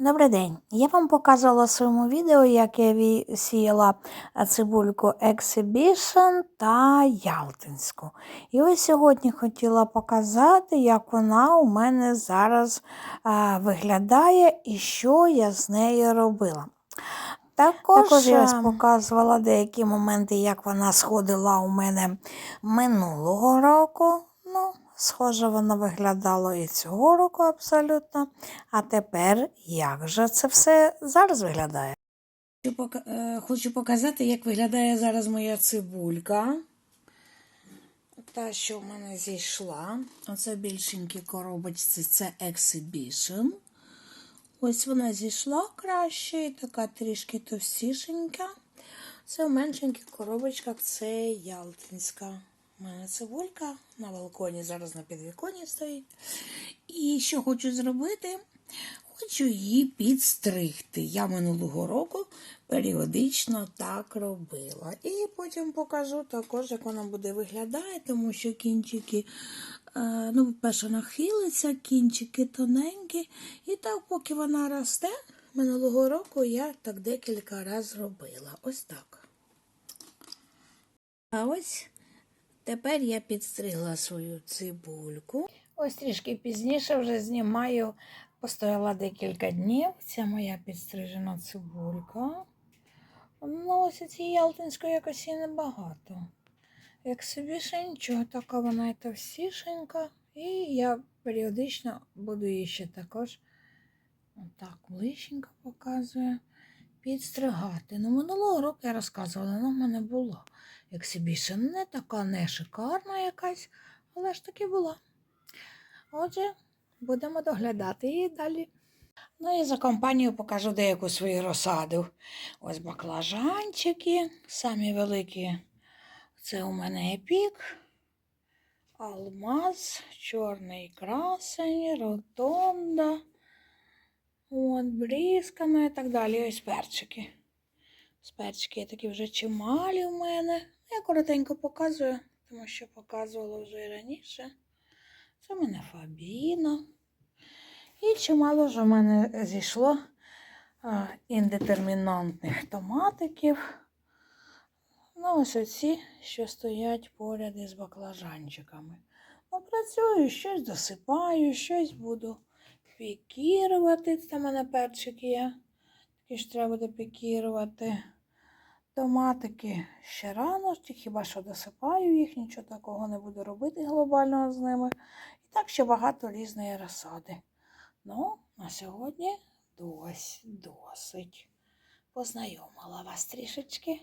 Добрий день. Я вам показувала в своєму відео, як я сіяла е, цибульку Exhibition та Ялтинську. І ось сьогодні хотіла показати, як вона у мене зараз е, виглядає і що я з нею робила. Також, Також я я ось показувала деякі моменти, як вона сходила у мене минулого року. Схоже, воно виглядало і цього року абсолютно. А тепер як же це все зараз виглядає? Хочу, е, хочу показати, як виглядає зараз моя цибулька. Та, що в мене зійшла. Оце більшенькі коробочці, це Exhibition. Ось вона зійшла краще, і така трішки товстішенька. Це в меншеньких коробочках це Ялтинська. У мене цибулька на балконі, зараз на підвіконі стоїть. І що хочу зробити? Хочу її підстригти. Я минулого року періодично так робила. І потім покажу також, як вона буде виглядати, тому що кінчики, е, ну, по-перше, нахилиться, кінчики тоненькі. І так, поки вона росте, минулого року я так декілька разів робила. Ось так. А ось тепер я підстригла свою цибульку. Ось трішки пізніше вже знімаю, постояла декілька днів. Це моя підстрижена цибулька. Ну, ось цієї ялтинської якось і небагато. Як собі нічого, така вона і товстішенька. І я періодично буду її ще також отак ближченько показую. Підстригати. Ну, минулого року я розказувала, ну, в мене була ексибішн. Не така не шикарна якась, але ж таки була. Отже, будемо доглядати її далі. Ну і за компанію покажу деяку свою розсаду. Ось баклажанчики, самі великі. Це у мене епік, алмаз, чорний красень, ротонда, от, брізками і так далі. Ось перчики. З перчики такі вже чималі в мене. Я коротенько показую, тому що показувала вже і раніше. Це в мене Фабіно. І чимало вже в мене зійшло індетермінантних томатиків. Ну, ось оці, що стоять поряд із баклажанчиками. Ну, працюю, щось досипаю, щось буду пікірувати. Це в мене перчик є. Такі ж треба буде пікірувати. Томатики ще рано, хіба що досипаю їх, нічого такого не буду робити глобального з ними. І так ще багато різної розсади. Ну, на сьогодні дось, досить. Познайомила вас трішечки.